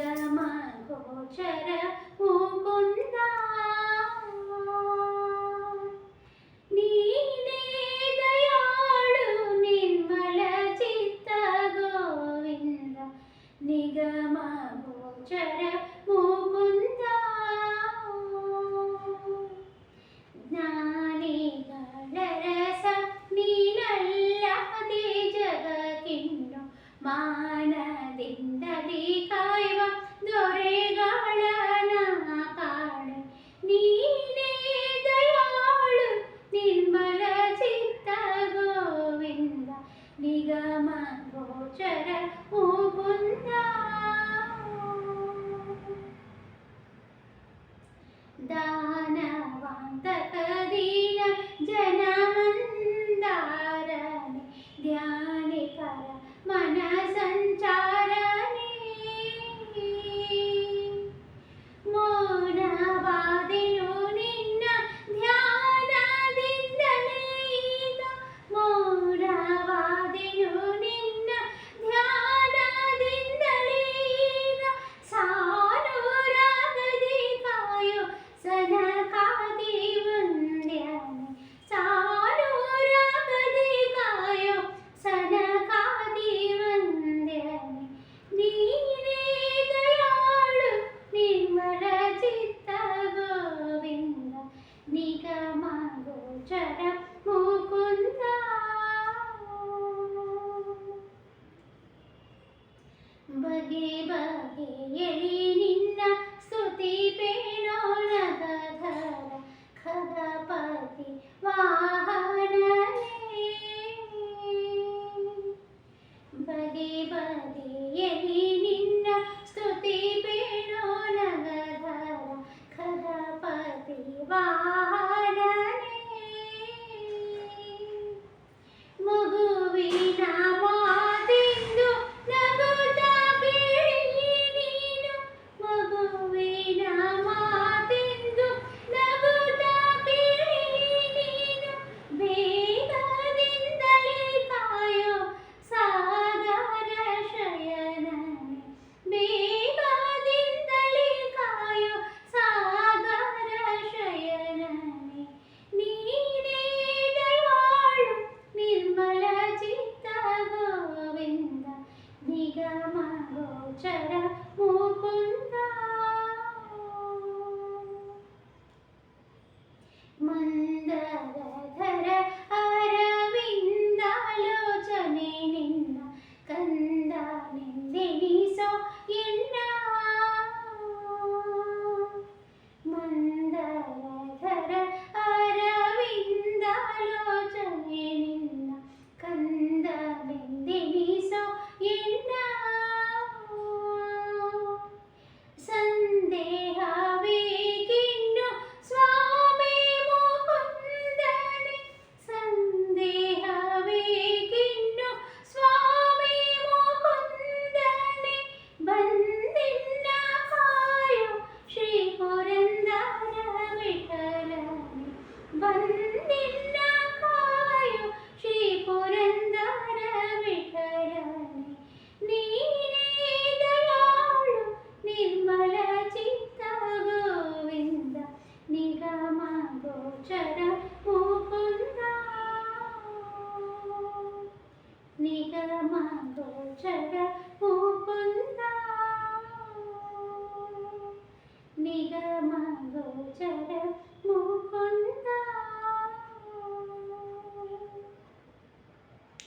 നിഗമഗോചര മുകുന്ദ. നീനേ ദയാളു നിർമ്മല ചിത്ത ഗോവിന്ദ നിഗമഗോചര ಮಾನದಿಂದದಿ ಕಾಯುವ ದೊರೆಗಳನ ಕಾಡು ನೀನೇ ದಯಾಳು ನಿರ್ಮಲ ಚಿತ್ತ ಗೋವಿಂದ ನಿಗಮ ಗೋಚರ ಮುಕುಂದ ದಾನವಾಂತಕ ದೀನ ಜನ ಮಂದಾರನೆ ಧ್ಯಾನ ಮಂದರ మందోచర పూపుంద నిగమందోచర ముకుందా.